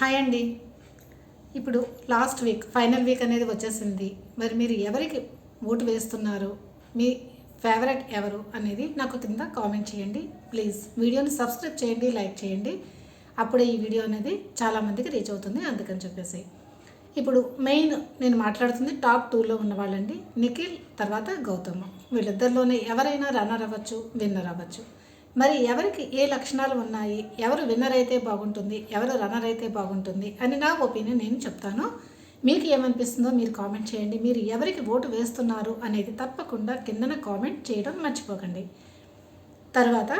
Hi అండి. ఇప్పుడు last week final week అనేది వచ్చేసింది. మరి మీరు ఎవరికి ఓటు వేస్తున్నారు? మీ ఫేవరెట్ ఎవరు అనేది నాకు కింద కామెంట్ చేయండి. ప్లీజ్ వీడియోని సబ్స్క్రైబ్ చేయండి లైక్ చేయండి. అప్పుడే ఈ వీడియో అనేది చాలామందికి రీచ్ అవుతుంది అందుకని చెప్పేసి. ఇప్పుడు మెయిన్ నేను మాట్లాడుతుంది టాప్ టూలో ఉన్నవాళ్ళండి నిఖిల్ తర్వాత గౌతమ్. వీళ్ళిద్దరిలోనే ఎవరైనా రన్నర్ అవ్వచ్చు విన్నర్ అవ్వచ్చు. మరి ఎవరికి ఏ లక్షణాలు ఉన్నాయి? ఎవరు విన్నర్ అయితే బాగుంటుంది? ఎవరు రన్నర్ అయితే బాగుంటుంది? అని నా ఒపీనియన్ నేను చెప్తాను. మీకు ఏమనిపిస్తుందో మీరు కామెంట్ చేయండి. మీరు ఎవరికి ఓటు వేస్తున్నారు అనేది తప్పకుండా కిందన కామెంట్ చేయడం మర్చిపోకండి. తర్వాత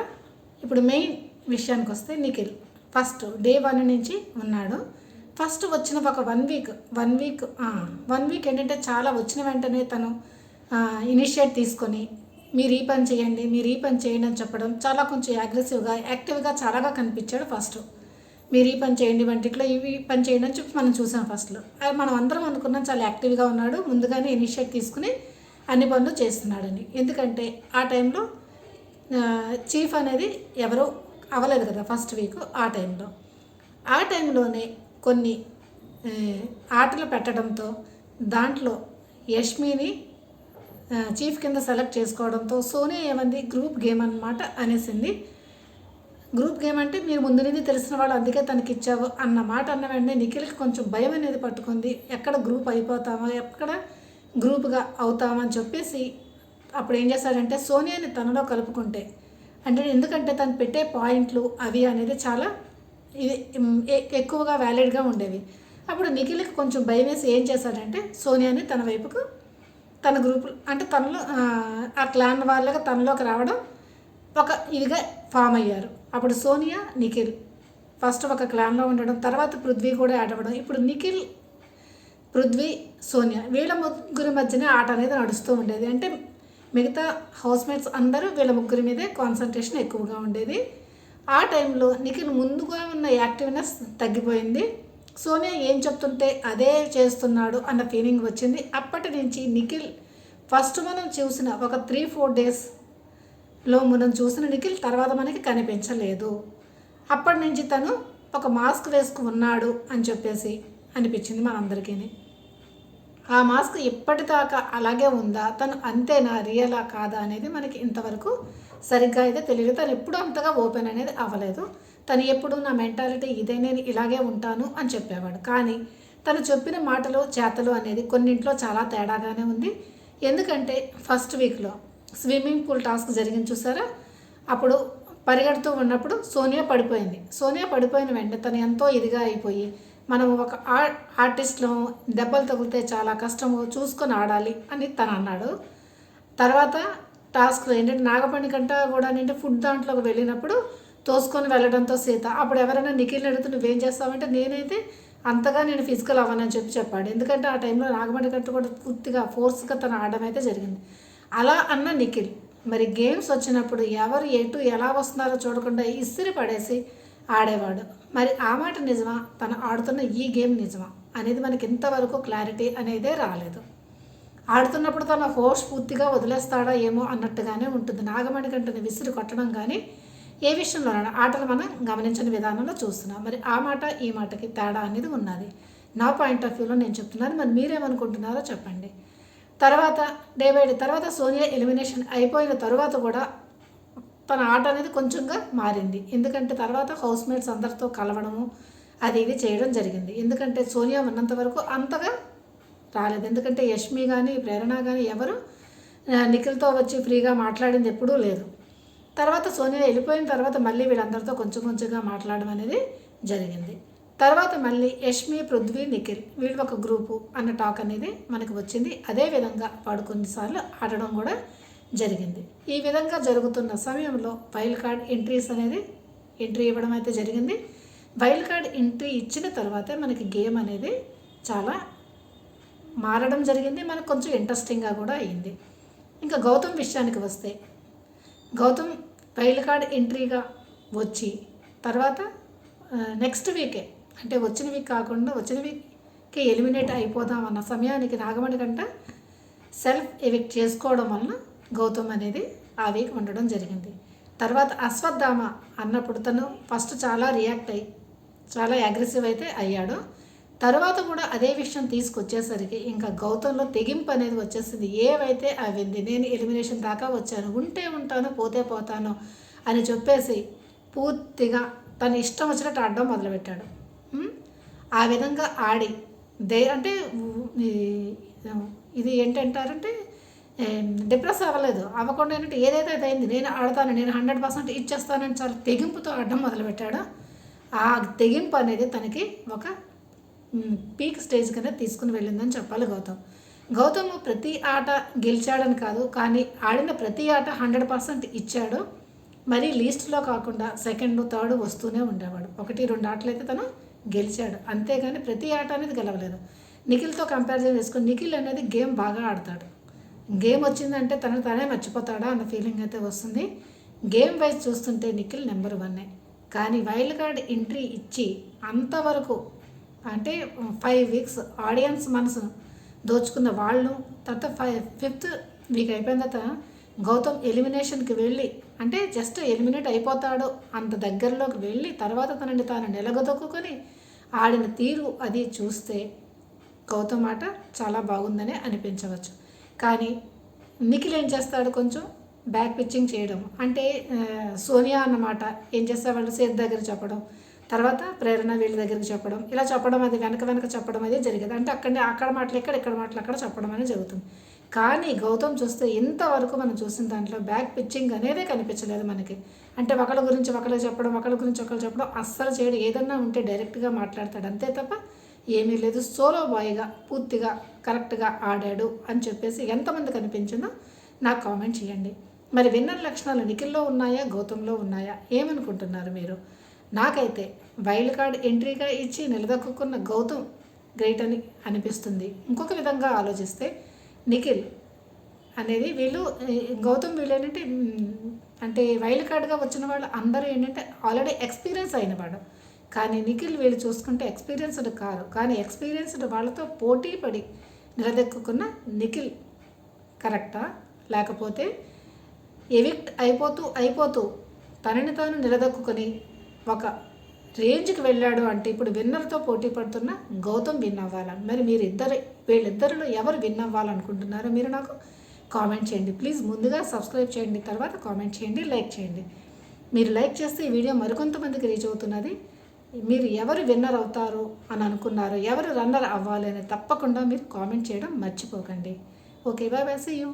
ఇప్పుడు మెయిన్ విషయానికి వస్తే నిఖిల్. ఫస్ట్ డే వన్ నుంచి ఉన్నాడు. ఫస్ట్ వచ్చిన ఒక one week one week one week ఏంటంటే చాలా వచ్చిన వెంటనే తను ఇనిషియేట్ తీసుకొని మీరు ఈ పని చేయండి మీరు ఈ పని చేయండి అని చెప్పడం చాలా కొంచెం అగ్రెసివ్గా యాక్టివ్గా చాలాగా కనిపించాడు ఫస్ట్ మీరు ఈ పని చేయండి వంటిట్లో ఇవి పని చేయండి అని చెప్పి మనం చూసాం ఫస్ట్లో అది మనం అందరం అనుకున్నాం చాలా యాక్టివ్గా ఉన్నాడు ముందుగానే ఇనిషియేట్ తీసుకుని అన్ని పనులు చేస్తున్నాడని. ఎందుకంటే ఆ టైంలో చీఫ్ అనేది ఎవరో అవ్వలేదు కదా ఫస్ట్ వీక్ ఆ టైంలో. ఆ టైంలోనే కొన్ని ఆటలు పెట్టడంతో దాంట్లో యష్మిని చీఫ్ కింద సెలెక్ట్ చేసుకోవడంతో సోనియా ఏమంది గ్రూప్ గేమ్ అన్నమాట అనేసింది. గ్రూప్ గేమ్ అంటే మీరు ముందు నుంచి తెలిసిన వాళ్ళు అందుకే తనకి ఇచ్చావు అన్న మాట అన్న వెంటనే నిఖిల్కి కొంచెం భయం అనేది పట్టుకుంది. ఎక్కడ గ్రూప్ అయిపోతామా ఎక్కడ గ్రూప్గా అవుతామని చెప్పేసి అప్పుడు ఏం చేశాడంటే సోనియాని తనలో కలుపుకుంటే అంటే ఎందుకంటే తను పెట్టే పాయింట్లు అవి అనేది చాలా ఇది ఎక్కువగా వ్యాలిడ్గా ఉండేవి. అప్పుడు నిఖిల్కి కొంచెం భయం వేసి ఏం చేశాడంటే సోనియాని తన వైపుకు తన గ్రూప్ అంటే తనలో ఆ, ఆ క్లాన్ వాళ్ళగా తనలోకి రావడం ఒక ఇదిగా ఫామ్ అయ్యారు. అప్పుడు సోనియా నిఖిల్. ఫస్ట్ ఒక క్లాన్లో ఉండడం తర్వాత పృథ్వీ కూడా యాడ్ అవ్వడం. ఇప్పుడు నిఖిల్ పృథ్వీ సోనియా వీళ్ళ ముగ్గురి మధ్యనే ఆట అనేది నడుస్తూ ఉండేది. అంటే మిగతా హౌస్మేట్స్ అందరూ వీళ్ళ ముగ్గురి మీదే కాన్సన్ట్రేషన్ ఎక్కువగా ఉండేది. ఆ టైంలో నిఖిల్ ముందుగా ఉన్న యాక్టివ్నెస్ తగ్గిపోయింది. సోనియా ఏం చెప్తుంటే అదే చేస్తున్నాడు అన్న ఫీలింగ్ వచ్చింది. అప్పటి నుంచి నిఖిల్ ఫస్ట్ మనం చూసిన ఒక త్రీ ఫోర్ డేస్లో మనం చూసిన నిఖిల్ తర్వాత మనకి కనిపించలేదు. అప్పటి నుంచి తను ఒక మాస్క్ వేసుకు ఉన్నాడు అని చెప్పేసి అనిపించింది మనందరికీ ఆ మాస్క్ ఇప్పటిదాకా అలాగే ఉందా? తను అంతేనా? రియలా కాదా? అనేది మనకి ఇంతవరకు సరిగ్గా అయితే తెలియదు. తను ఎప్పుడు అంతగా ఓపెన్ అనేది అవ్వలేదు. తను ఎప్పుడు నా మెంటాలిటీ ఇదే నేను ఇలాగే ఉంటాను అని చెప్పేవాడు. కానీ తను చెప్పిన మాటలు చేతలు అనేది కొన్నింట్లో చాలా తేడాగానే ఉంది. ఎందుకంటే ఫస్ట్ వీక్లో స్విమ్మింగ్ పూల్ టాస్క్ జరిగింది చూసారా? అప్పుడు పరిగెడుతూ ఉన్నప్పుడు సోనియా పడిపోయింది. సోనియా పడిపోయిన వెంటనే తను ఎంతో ఇదిగా అయిపోయి మనం ఒక ఆర్టిస్ట్లో దెబ్బలు తగిలితే చాలా కష్టము చూసుకొని ఆడాలి అని తను అన్నాడు. తర్వాత టాస్క్లో ఏంటంటే నాగపణి కంట కూడా ఏంటంటే ఫుడ్ దాంట్లోకి వెళ్ళినప్పుడు తోసుకొని వెళ్ళడంతో సీత అప్పుడు ఎవరైనా నిఖిల్ని అడిగితే నువ్వేం చేస్తావంటే నేనైతే అంతగా నేను ఫిజికల్ అవ్వనని చెప్పి చెప్పాడు. ఎందుకంటే ఆ టైంలో నాగమణి కంట కూడా పూర్తిగా ఫోర్స్గా తను ఆడడం అయితే జరిగింది. అలా అన్న నిఖిల్ మరి గేమ్స్ వచ్చినప్పుడు ఎవరు ఎటు ఎలా వస్తున్నారో చూడకుండా ఇసిరి పడేసి ఆడేవాడు. మరి ఆ మాట నిజమా? తను ఆడుతున్న ఈ గేమ్ నిజమా? అనేది మనకి ఇంతవరకు క్లారిటీ అనేదే రాలేదు. ఆడుతున్నప్పుడు తన హోష్ పూర్తిగా వదిలేస్తాడా ఏమో అన్నట్టుగానే ఉంటుంది. నాగమణి కంటని విసిరి కొట్టడం కానీ ఏ విషయంలోనైనా ఆటలు మనం గమనించని విధానంలో చూస్తున్నాం. మరి ఆ మాట ఈ మాటకి తేడా అనేది ఉన్నది. నా పాయింట్ ఆఫ్ వ్యూలో నేను చెప్తున్నాను. మరి మీరేమనుకుంటున్నారో చెప్పండి. తర్వాత డే బై డే తర్వాత సోనియా ఎలిమినేషన్ అయిపోయిన తర్వాత కూడా తన ఆట అనేది కొంచెంగా మారింది. ఎందుకంటే తర్వాత హౌస్ మేట్స్ అందరితో కలవడము అది ఇది చేయడం జరిగింది. ఎందుకంటే సోనియా ఉన్నంత వరకు అంతగా రాలేదు. ఎందుకంటే యష్మి కానీ ప్రేరణ కానీ ఎవరు నిఖిల్తో వచ్చి ఫ్రీగా మాట్లాడింది ఎప్పుడూ లేదు. తర్వాత సోనియా వెళ్ళిపోయిన తర్వాత మళ్ళీ వీళ్ళందరితో కొంచెం కొంచెంగా మాట్లాడడం అనేది జరిగింది. తర్వాత మళ్ళీ యష్మి పృథ్వీ నిఖిల్ వీళ్ళు ఒక గ్రూపు అన్న టాక్ అనేది మనకు వచ్చింది. అదే విధంగా వాడు కొన్నిసార్లు ఆడడం కూడా జరిగింది. ఈ విధంగా జరుగుతున్న సమయంలో వైల్డ్ కార్డ్ ఎంట్రీస్ అనేది ఎంట్రీ ఇవ్వడం అయితే జరిగింది. వైల్డ్ కార్డ్ ఎంట్రీ ఇచ్చిన తర్వాతే మనకి గేమ్ అనేది చాలా మారడం జరిగింది మనకు కొంచెం ఇంట్రెస్టింగ్గా కూడా అయింది ఇంకా గౌతమ్ విషయానికి వస్తే గౌతమ్ వైల్డ్ కార్డ్ ఎంట్రీగా వచ్చి తర్వాత నెక్స్ట్ వీకే అంటే వచ్చిన వీక్ కాకుండా వచ్చిన వీక్కి ఎలిమినేట్ అయిపోదాం అన్న సమయానికి నాగమణి కంట సెల్ఫ్ ఎవిక్ట్ చేసుకోవడం వలన గౌతమ్ అనేది ఆ వీక్ ఉండడం జరిగింది. తర్వాత అశ్వత్థామ అన్నప్పుడు తను ఫస్ట్ చాలా రియాక్ట్ అయ్యి చాలా అగ్రెసివ్ అయితే అయ్యాడు. తర్వాత కూడా అదే విషయం తీసుకొచ్చేసరికి ఇంకా గౌతంలో తెగింపు అనేది వచ్చేసింది. ఏవైతే అవింది నేను ఎలిమినేషన్ దాకా వచ్చాను ఉంటే ఉంటాను పోతే పోతాను అని చెప్పేసి పూర్తిగా తన ఇష్టం వచ్చినట్టు ఆడడం మొదలుపెట్టాడు. ఆ విధంగా ఆడి దే అంటే ఇది ఏంటంటారంటే డిప్రెస్ అవ్వలేదు. అవ్వకుండా ఏంటంటే ఏదైతే అది అయింది నేను ఆడతాను నేను హండ్రెడ్ పర్సెంట్ ఇచ్చేస్తానని చాలా తెగింపుతో ఆడడం మొదలుపెట్టాడు. ఆ తెగింపు అనేది తనకి ఒక పీక్ స్టేజ్ కింద తీసుకుని వెళ్ళిందని చెప్పాలి గౌతమ్. గౌతమ్ ప్రతి ఆట గెలిచాడని కాదు కానీ ఆడిన ప్రతి ఆట హండ్రెడ్ పర్సెంట్ ఇచ్చాడు. మరి లీస్ట్లో కాకుండా సెకండ్ థర్డ్ వస్తూనే ఉండేవాడు. ఒకటి రెండు ఆటలు అయితే తను గెలిచాడు. అంతేగాని ప్రతి ఆట అనేది గెలవలేదు. నిఖిల్తో కంపారిజన్ చేసుకుని నిఖిల్ అనేది గేమ్ బాగా ఆడతాడు. గేమ్ వచ్చిందంటే తను తనే మర్చిపోతాడా అన్న ఫీలింగ్ అయితే వస్తుంది. గేమ్ వైజ్ చూస్తుంటే నిఖిల్ నెంబర్ వన్నే కానీ వైల్డ్ కార్డ్ ఎంట్రీ ఇచ్చి అంతవరకు అంటే ఫైవ్ వీక్స్ ఆడియన్స్ మనసు దోచుకున్న వాళ్ళు తర్వాత ఫైవ్ ఫిఫ్త్ వీక్ అయిపోయిన తర్వాత గౌతమ్ ఎలిమినేషన్కి వెళ్ళి అంటే జస్ట్ ఎలిమినేట్ అయిపోతాడు అంత దగ్గరలోకి వెళ్ళి తర్వాత తనని తాను నిలగదొక్కుని ఆడిన తీరు అది చూస్తే గౌతమ్ ఆట చాలా బాగుందని అనిపించవచ్చు. కానీ నిఖిల్ ఏం చేస్తాడు కొంచెం బ్యాక్ పిచ్చింగ్ చేయడం. అంటే సోనియా అన్నమాట ఏం చేస్తే వాళ్ళు సేత్ దగ్గర చెప్పడం. తర్వాత ప్రేరణ వీళ్ళ దగ్గరికి చెప్పడం. ఇలా చెప్పడం అది వెనక వెనక చెప్పడం అనేది జరిగేది. అంటే అక్కడనే అక్కడ మాటలు ఇక్కడ ఇక్కడ మాటలు అక్కడ చెప్పడం అనేది జరుగుతుంది. కానీ గౌతమ్ చూస్తే ఇంతవరకు మనం చూసిన దాంట్లో బ్యాక్ పిచ్చింగ్ అనేదే కనిపించలేదు మనకి. అంటే ఒకళ్ళ గురించి ఒకళ్ళు చెప్పడం ఒకళ్ళ గురించి ఒకళ్ళు చెప్పడం అస్సలు చేయడం. ఏదన్నా ఉంటే డైరెక్ట్గా మాట్లాడతాడు. అంతే తప్ప ఏమీ లేదు. సోలో బాయ్గా పూర్తిగా కరెక్ట్గా ఆడాడు అని చెప్పేసి ఎంతమంది కనిపించిందో నాకు కామెంట్ చేయండి. మరి విన్నర్ లక్షణాలు నిఖిల్లో ఉన్నాయా గౌతంలో ఉన్నాయా? ఏమనుకుంటున్నారు మీరు? నాకైతే వైల్డ్ కార్డ్ ఎంట్రీగా ఇచ్చి నిలదొక్కున్న గౌతమ్ గ్రేట్ అని అనిపిస్తుంది. ఇంకొక విధంగా ఆలోచిస్తే నిఖిల్ అనేది వీళ్ళు గౌతమ్ వీళ్ళు ఏంటంటే అంటే వైల్డ్ కార్డ్గా వచ్చిన వాళ్ళు అందరూ ఏంటంటే ఆల్రెడీ ఎక్స్పీరియన్స్ అయినవాడు కానీ నిఖిల్ వీళ్ళు చూసుకుంటే ఎక్స్పీరియన్స్డ్ కారు. కానీ ఎక్స్పీరియన్స్డ్ వాళ్ళతో పోటీ పడి నిలదొక్కున్న నిఖిల్ కరెక్టా? లేకపోతే ఎవిక్ట్ అయిపోతూ అయిపోతూ తనని తాను నిలదొక్కుని ఒక రేంజ్కి వెళ్ళాడు అంటే ఇప్పుడు విన్నర్తో పోటీ పడుతున్న గౌతమ్ విన్ అవ్వాలని మరి మీరు ఇద్దరు వీళ్ళిద్దరిలో ఎవరు విన్ అవ్వాలనుకుంటున్నారో మీరు నాకు కామెంట్ చేయండి. ప్లీజ్ ముందుగా సబ్స్క్రైబ్ చేయండి తర్వాత కామెంట్ చేయండి లైక్ చేయండి. మీరు లైక్ చేస్తే ఈ వీడియో మరికొంతమందికి రీచ్ అవుతున్నది. మీరు ఎవరు విన్నర్ అవుతారు అని అనుకున్నారు ఎవరు రన్నర్ అవ్వాలి అని తప్పకుండా మీరు కామెంట్ చేయడం మర్చిపోకండి. Okay bye bye see you.